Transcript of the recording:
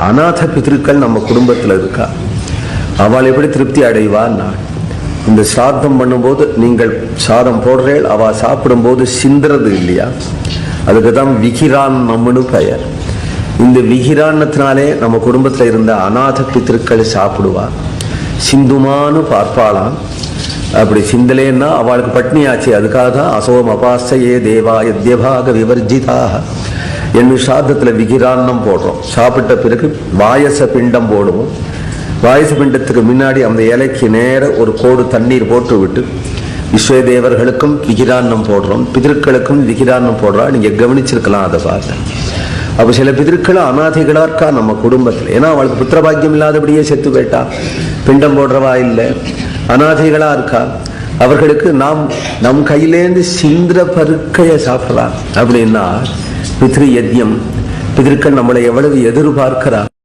அநாத பித்திருக்கள் நம்ம குடும்பத்துல இருக்கா? அவள் எப்படி திருப்தி அடைவான்னா இந்த சாதம் பண்ணும்போது நீங்கள் சாதம் போடுறேள் அவள் சாப்பிடும்போது சிந்துறது இல்லையா? அதுக்கு தான் விகிரான் நம்மனு பெயர். இந்த விகிரான்னத்தினாலே நம்ம குடும்பத்துல இருந்த அநாத பித்திருக்கள் சாப்பிடுவா. சிந்துமான்னு பார்ப்பாளாம். அப்படி சிந்தலேன்னா அவளுக்கு பட்னி ஆச்சு. அதுக்காக தான் அசோம் அபாசையே தேவா யத்யபாக விவர்ஜிதாக என்று சாதத்துல விகிரான்னம் போடுறோம். சாப்பிட்ட பிறகு வாயச பிண்டம் போடுவோம். வாயச பிண்டத்துக்கு முன்னாடி அந்த இலைக்கு நேர ஒரு கோடு தண்ணீர் போட்டு விட்டு விஸ்வ தேவர்களுக்கும் விகிரான்னம் போடுறோம். பிதற்களுக்கும் விகிரான்னம் போடுறா. நீங்கள் கவனிச்சிருக்கலாம் அதை பார்த்து. அப்போ சில பிதற்கள் அனாதைகளாக இருக்கா நம்ம குடும்பத்துல. ஏன்னா அவளுக்கு புத்திரபாக்கியம் இல்லாதபடியே செத்து போயிட்டா. பிண்டம் போடுறவா இல்லை. அனாதைகளா இருக்கா அவர்களுக்கு நாம் நம் கையிலேந்து சிந்திர பருக்கையை சாப்பிடலாம். அப்படின்னா பித்ரு யஜ்யம் பிதற்கள் நம்மளை எவ்வளவு எதிர்பார்க்கிறார்